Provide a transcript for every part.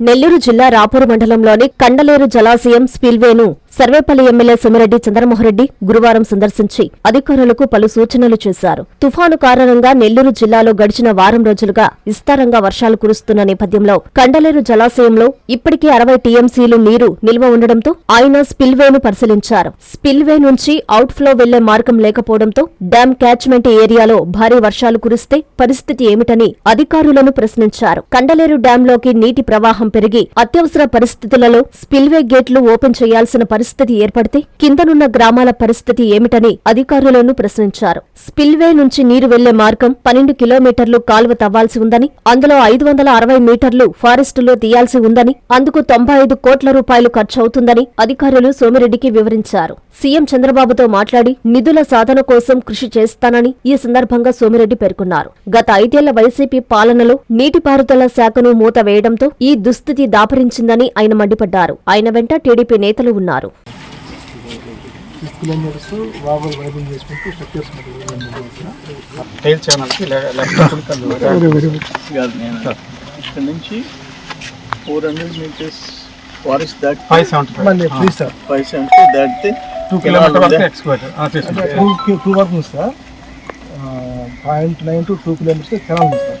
నెల్లూరు జిల్లా రాపూరు మండలంలోని కండలేరు జలాశయం స్పిల్వేను సర్వేపల్లి ఎమ్మెల్యే సోమిరెడ్డి చంద్రమోహన్రెడ్డి గురువారం సందర్శించి అధికారులకు పలు సూచనలు చేశారు. తుఫాను కారణంగా నెల్లూరు జిల్లాలో గడిచిన వారం రోజులుగా విస్తారంగా వర్షాలు కురుస్తున్న నేపథ్యంలో కండలేరు జలాశయంలో ఇప్పటికే అరవై టీఎంసీలు నీరు నిల్వ ఉండడంతో ఆయన స్పిల్వేను పరిశీలించారు. స్పిల్వే నుంచి అవుట్ ఫ్లో వెళ్ళే మార్గం లేకపోవడంతో డ్యాం క్యాచ్మెంట్ ఏరియాలో భారీ వర్షాలు కురిస్తే పరిస్థితి ఏమిటని అధికారులను ప్రశ్నించారు. కండలేరు డ్యాంలోకి నీటి ప్రవాహం పెరిగి అత్యవసర పరిస్థితులలో స్పిల్వే గేట్లు ఓపెన్ చేయాల్సిన పరిస్థితి ఏర్పడితే కిందనున్న గ్రామాల పరిస్థితి ఏమిటని అధికారులను ప్రశ్నించారు. స్పిల్వే నుంచి నీరు వెళ్ళే మార్గం పన్నెండు కిలోమీటర్లు కాలువ తవ్వాల్సి ఉందని అందులో ఐదు వందల అరవై మీటర్లు ఫారెస్టులో తీయాల్సి ఉందని అందుకు తొంభై ఐదు కోట్ల రూపాయలు ఖర్చవుతుందని అధికారులు సోమిరెడ్డికి వివరించారు. సీఎం చంద్రబాబుతో మాట్లాడి నిధుల సాధన కోసం కృషి చేస్తానని ఈ సందర్భంగా సోమిరెడ్డి పేర్కొన్నారు. గత ఐదేళ్ళ వైసీపీ పాలనలో నీటిపారుదల శాఖను మూత వేయడంతో ఈ దుస్థితి దాపరించిందని ఆయన మండిపడ్డారు. ఆయన వెంట టీడీపీ నేతలు ఉన్నారు. సిక్స్ కిలోమీటర్స్ వాగులు వైడింగ్ చేసుకుంటూ స్ట్రక్చర్స్ టైల్ ఛానల్కి ఇక్కడ నుంచి ఫోర్ హండ్రెడ్ మీటర్స్ ఫారెస్ట్ దాటి ఫైవ్ సెవెంటీ మళ్ళీ ఫ్రీ సార్ ఫైవ్ సెవెంటీ దాటితే టూ కిలోమీటర్ టూ వరకు ఉంది? Sir point nine to two kilometres canal ఉంది సార్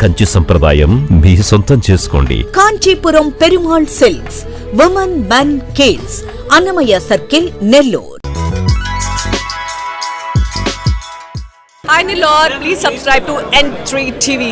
కంచి సంప్రదాయం మీ సొంతం చేసుకోండి. Kanchipuram Perumal silks women men kids Annamayya circle Nellore. Hi Nilor, please subscribe to N3 TV.